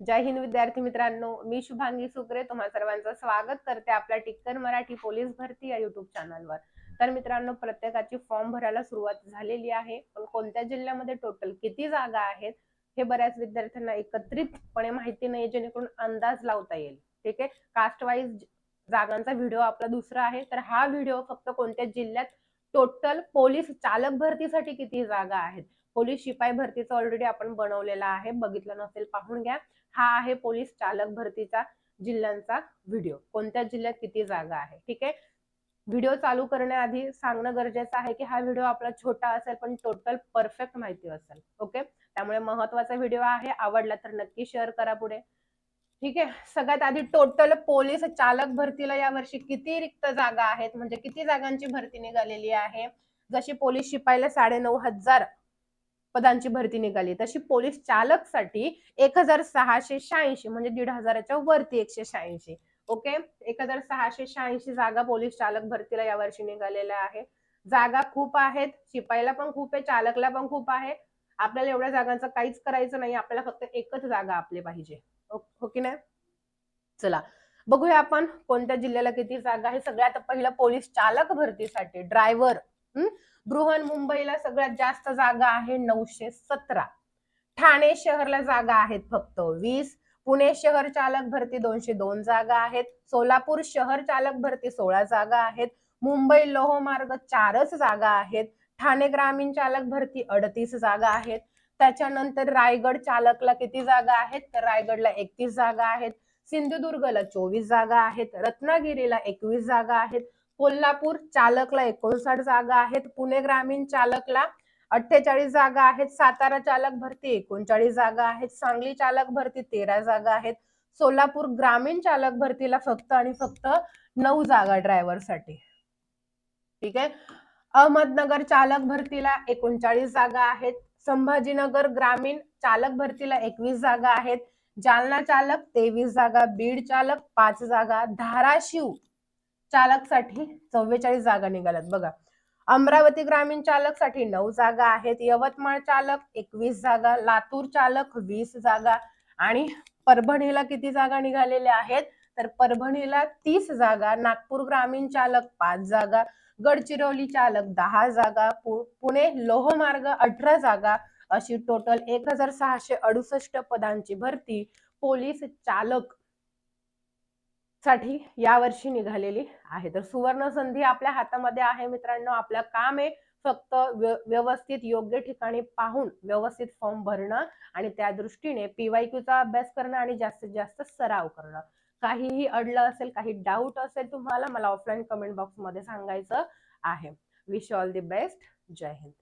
जय हिंद विद्यार्थी मित्रांनो मी शुभांगी सुकरे तुम्हा सर्वांचं स्वागत करते आपल्या टिक्कर मराठी पोलीस भरती या युट्यूब चॅनलवर तर मित्रांनो प्रत्येकाची फॉर्म भरायला सुरुवात झालेली आहे. पण कोणत्या जिल्ह्यामध्ये टोटल किती जागा आहेत हे बऱ्याच विद्यार्थ्यांना एकत्रितपणे माहिती नाही जेणेकरून अंदाज लावता येईल. ठीक आहे? कास्ट वाईज जागांचा व्हिडिओ आपला दुसरा आहे. तर हा व्हिडिओ फक्त कोणत्या जिल्ह्यात टोटल पोलीस चालक भरतीसाठी किती जागा आहेत? पोलीस शिपाई भरतीचा ऑलरेडी आपण बनवलेला आहे. बघितलं नसेल पाहून घ्या. हा आहे पोलीस चालक भरतीचा जिल्ह्यांचा व्हिडिओ कोणत्या जिल्ह्यात किती जागा आहे? ठीक आहे? व्हिडिओ चालू करण्याआधी सांगणं गरजेचं आहे की हा व्हिडिओ आपला छोटा असेल पण टोटल परफेक्ट माहिती असेल. ओके त्यामुळे महत्त्वाचा व्हिडिओ आहे. आवडला तर नक्की शेअर करा पुढे. ठीक आहे? सगळ्यात आधी टोटल पोलीस चालक भरतीला यावर्षी किती रिक्त जागा आहेत? म्हणजे किती जागांची भरती निघालेली आहे? जशी पोलीस शिपाईला साडे नऊ हजार पदांची भरती निघाली. तशी पोलीस चालकसाठी एक हजार सहाशे शहाऐंशी म्हणजे दीड हजाराच्या वरती एकशे शहाऐंशी. ओके? एक हजार सहाशे शहाऐंशी जागा पोलीस चालक भरतीला यावर्षी निघालेल्या आहे. जागा खूप आहेत. शिपाईला पण खूप आहे चालकला पण खूप आहे. आपल्याला एवढ्या जागांचं काहीच करायचं नाही. आपल्याला फक्त एकच जागा आपली पाहिजे. हो, हो की नाही? चला बघूया आपण कोणत्या जिल्ह्याला किती जागा आहे. सगळ्यात पहिलं पोलीस चालक भरतीसाठी ड्रायव्हर. बृहन मुंबईला सगळ्यात जास्त जागा आहे नऊशे सतरा. ठाणे शहरला जागा आहेत फक्त वीस. पुणे शहर चालक भरती दोनशे दोन जागा आहेत. सोलापूर शहर चालक भरती सोळा जागा आहेत. मुंबई लोहमार्ग चारच जागा आहेत. ठाणे ग्रामीण चालक भरती अडतीस जागा आहेत. त्याच्यानंतर रायगड चालकला किती जागा आहेत? तर रायगडला एकतीस जागा आहेत. सिंधुदुर्गला चोवीस जागा आहेत. रत्नागिरीला एकवीस जागा आहेत. कोल्हापूर चालकला एकोणसाठ जागा आहेत. पुणे ग्रामीण चालकला अठ्ठेचाळीस जागा आहेत. सातारा चालक भरती एकोणचाळीस जागा आहेत. सांगली चालक भरती तेरा जागा आहेत. सोलापूर ग्रामीण चालक भरतीला फक्त आणि फक्त नऊ जागा ड्रायव्हरसाठी. ठीक आहे? अहमदनगर चालक भरतीला एकोणचाळीस जागा आहेत. संभाजीनगर ग्रामीण चालक भरतीला एकवीस जागा आहेत. जालना चालक तेवीस जागा बीड चालक पाच जागा धाराशिव चालकसाठी चव्वेचाळीस जागा निघाल्यात. बघा अमरावती ग्रामीण चालकसाठी नऊ जागा आहेत. यवतमाळ चालक एकवीस जागा लातूर चालक वीस जागा आणि परभणीला किती जागा निघालेल्या आहेत? तर परभणीला तीस जागा नागपूर ग्रामीण चालक पाच जागा गडचिरोली चालक दहा जागा पु- पुणे लोहमार्ग अठरा जागा अशी टोटल एक हजार सहाशे अडुसष्ट पदांची भरती पोलीस चालक साठी यावर्षी निघालेली आहे. तर सुवर्ण संधी आपल्या हातामध्ये आहे मित्रांनो. आपलं काम आहे फक्त व्यवस्थित योग्य ठिकाणी पाहून व्यवस्थित फॉर्म भरणं आणि त्या दृष्टीने पीवायक्यूचा अभ्यास करणं आणि जास्तीत जास्त सराव करणं. काहीही अडलं असेल काही डाऊट असेल तुम्हाला मला ऑफलाईन कमेंट बॉक्समध्ये सांगायचं आहे. विश ऑल दी बेस्ट जय हिंद.